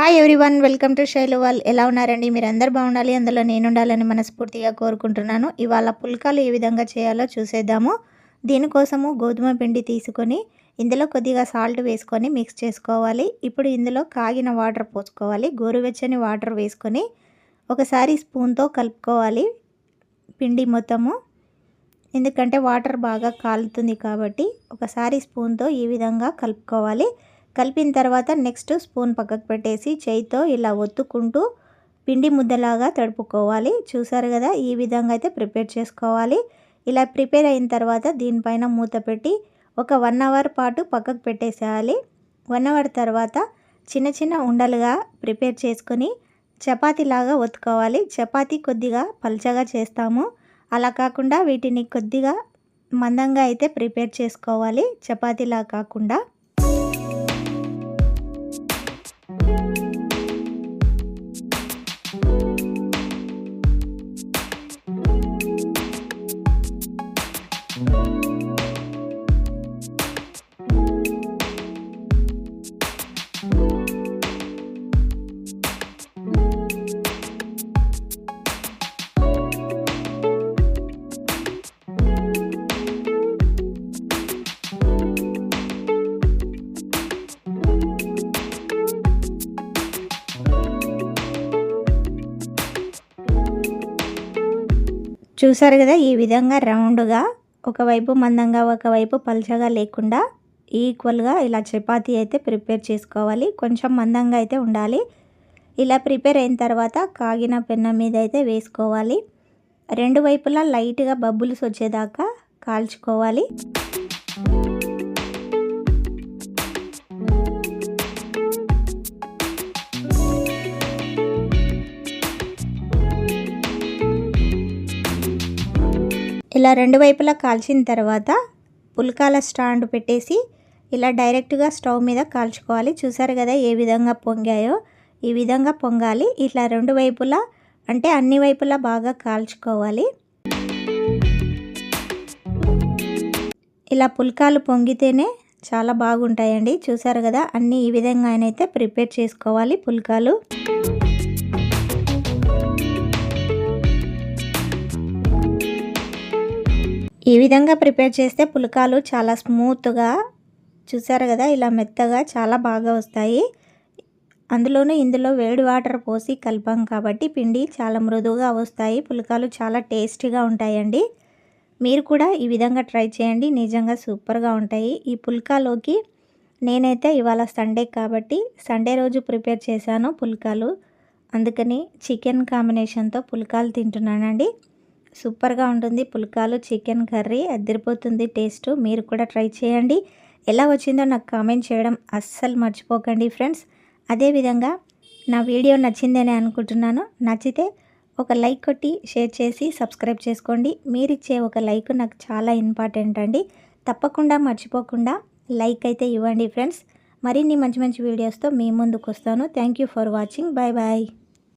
Hi everyone welcome to Sailu ఎలా ఉన్నారండి? మీరు అందరు బాగుండాలి. అందులో నేను ఉండాలని మనస్ఫూర్తిగా కోరుకుంటున్నాను. ఇవాళ పుల్కాలు ఏ విధంగా చేయాలో చూసేద్దాము. దీనికోసము గోధుమ పిండి తీసుకొని ఇందులో కొద్దిగా సాల్ట్ వేసుకొని మిక్స్ చేసుకోవాలి. ఇప్పుడు ఇందులో కాగిన వాటర్ పోసుకోవాలి. గోరువెచ్చని వాటర్ వేసుకొని ఒకసారి స్పూన్తో కలుపుకోవాలి పిండి మొత్తము. ఎందుకంటే వాటర్ బాగా కాలుతుంది కాబట్టి ఒకసారి స్పూన్తో ఈ విధంగా కలుపుకోవాలి. కలిపిన తర్వాత నెక్స్ట్ స్పూన్ పక్కకు పెట్టేసి చేయితో ఇలా ఒత్తుకుంటూ పిండి ముద్దలాగా తడుపుకోవాలి. చూసారు కదా ఈ విధంగా అయితే ప్రిపేర్ చేసుకోవాలి. ఇలా ప్రిపేర్ అయిన తర్వాత దీనిపైన మూత పెట్టి ఒక వన్ అవర్ పాటు పక్కకు పెట్టేసేయాలి. వన్ అవర్ తర్వాత చిన్న చిన్న ఉండలుగా ప్రిపేర్ చేసుకొని చపాతీలాగా ఒత్తుకోవాలి. చపాతీ కొద్దిగా పల్చగా చేస్తాము. అలా కాకుండా వీటిని కొద్దిగా మందంగా అయితే ప్రిపేర్ చేసుకోవాలి. చపాతీలా కాకుండా చూసారు కదా ఈ విధంగా రౌండ్గా ఒకవైపు మందంగా ఒకవైపు పల్చగా లేకుండా ఈక్వల్గా ఇలా చపాతీ అయితే ప్రిపేర్ చేసుకోవాలి. కొంచెం మందంగా అయితే ఉండాలి. ఇలా ప్రిపేర్ అయిన తర్వాత కాగిన పెన్న మీద అయితే వేసుకోవాలి. రెండు వైపులా లైట్గా బబ్బుల్స్ వచ్చేదాకా కాల్చుకోవాలి. ఇలా రెండు వైపులా కాల్చిన తర్వాత పుల్కాల స్టాండ్ పెట్టేసి ఇలా డైరెక్ట్గా స్టవ్ మీద కాల్చుకోవాలి. చూసారు కదా ఏ విధంగా పొంగాయో? ఈ విధంగా పొంగాలి. ఇట్లా రెండు వైపులా అంటే అన్ని వైపులా బాగా కాల్చుకోవాలి. ఇలా పుల్కాలు పొంగితేనే చాలా బాగుంటాయండి. చూసారు కదా అన్నీ ఈ విధంగా అయితే ప్రిపేర్ చేసుకోవాలి పుల్కాలు. ఈ విధంగా ప్రిపేర్ చేస్తే పులకాలు చాలా స్మూత్గా చూసారు కదా ఇలా మెత్తగా చాలా బాగా వస్తాయి. అందులోనూ ఇందులో వేడి వాటర్ పోసి కలిపాం కాబట్టి పిండి చాలా మృదువుగా వస్తాయి. పులకాలు చాలా టేస్టీగా ఉంటాయండి. మీరు కూడా ఈ విధంగా ట్రై చేయండి. నిజంగా సూపర్గా ఉంటాయి. ఈ పుల్కాలోకి నేనైతే ఇవాళ సండే కాబట్టి సండే రోజు ప్రిపేర్ చేశాను పుల్కాలు. అందుకని చికెన్ కాంబినేషన్తో పుల్కాలు తింటున్నానండి. సూపర్గా ఉంటుంది. పుల్కాలు చికెన్ కర్రీ అదిరిపోతుంది టేస్ట్. మీరు కూడా ట్రై చేయండి. ఎలా వచ్చిందో నాకు కామెంట్ చేయడం అస్సలు మర్చిపోకండి ఫ్రెండ్స్. అదేవిధంగా నా వీడియో నచ్చిందని అనుకుంటున్నాను. నచ్చితే ఒక లైక్ కొట్టి షేర్ చేసి సబ్స్క్రైబ్ చేసుకోండి. మీరిచ్చే ఒక లైక్ నాకు చాలా ఇంపార్టెంట్ అండి. తప్పకుండా మర్చిపోకుండా లైక్ అయితే ఇవ్వండి ఫ్రెండ్స్. మరిన్ని మంచి మంచి వీడియోస్తో మీ ముందుకు వస్తాను. Thank for watching. Bye bye